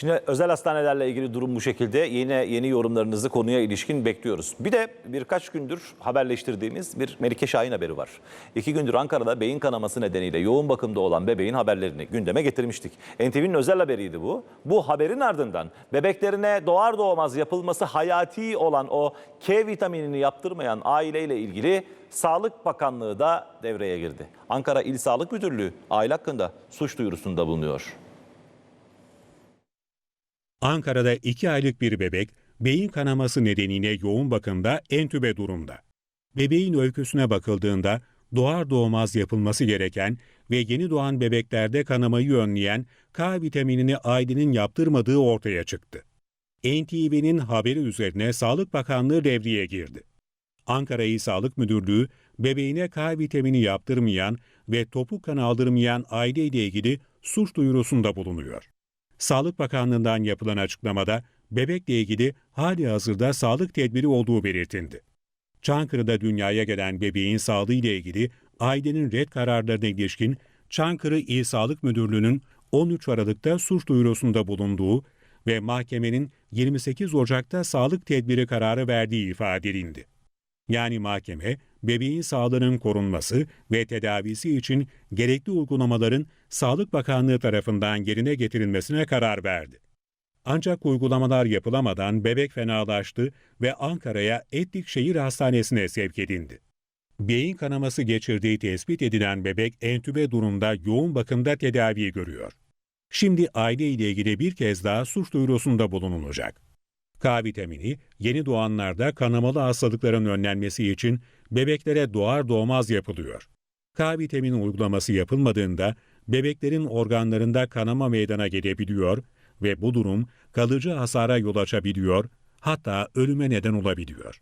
Şimdi özel hastanelerle ilgili durum bu şekilde. Yine yeni yorumlarınızı konuya ilişkin bekliyoruz. Bir de birkaç gündür haberleştirdiğimiz bir Melike Şahin haberi var. İki gündür Ankara'da beyin kanaması nedeniyle yoğun bakımda olan bebeğin haberlerini gündeme getirmiştik. NTV'nin özel haberiydi bu. Bu haberin ardından bebeklerine doğar doğmaz yapılması hayati olan o K vitaminini yaptırmayan aileyle ilgili Sağlık Bakanlığı da devreye girdi. Ankara İl Sağlık Müdürlüğü aile hakkında suç duyurusunda bulunuyor. Ankara'da 2 aylık bir bebek beyin kanaması nedeniyle yoğun bakımda entübe durumda. Bebeğin öyküsüne bakıldığında doğar doğmaz yapılması gereken ve yeni doğan bebeklerde kanamayı önleyen K vitaminini ailenin yaptırmadığı ortaya çıktı. NTV'nin haberi üzerine Sağlık Bakanlığı devreye girdi. Ankara İl Sağlık Müdürlüğü bebeğine K vitamini yaptırmayan ve topuk kan aldırmayan aileyle ilgili suç duyurusunda bulunuyor. Sağlık Bakanlığı'ndan yapılan açıklamada bebekle ilgili hali hazırda sağlık tedbiri olduğu belirtildi. Çankırı'da dünyaya gelen bebeğin sağlığı ile ilgili ailenin red kararlarına ilişkin Çankırı İl Sağlık Müdürlüğü'nün 13 Aralık'ta suç duyurusunda bulunduğu ve mahkemenin 28 Ocak'ta sağlık tedbiri kararı verdiği ifade edildi. Yani mahkeme, bebeğin sağlığının korunması ve tedavisi için gerekli uygulamaların Sağlık Bakanlığı tarafından yerine getirilmesine karar verdi. Ancak uygulamalar yapılamadan bebek fenalaştı ve Ankara'ya Etlik Şehir Hastanesi'ne sevk edildi. Beyin kanaması geçirdiği tespit edilen bebek entübe durumda yoğun bakımda tedavi görüyor. Şimdi aile ile ilgili bir kez daha suç duyurusunda bulunulacak. K vitamini yeni doğanlarda kanamalı hastalıkların önlenmesi için bebeklere doğar doğmaz yapılıyor. K vitamini uygulaması yapılmadığında bebeklerin organlarında kanama meydana gelebiliyor ve bu durum kalıcı hasara yol açabiliyor, hatta ölüme neden olabiliyor.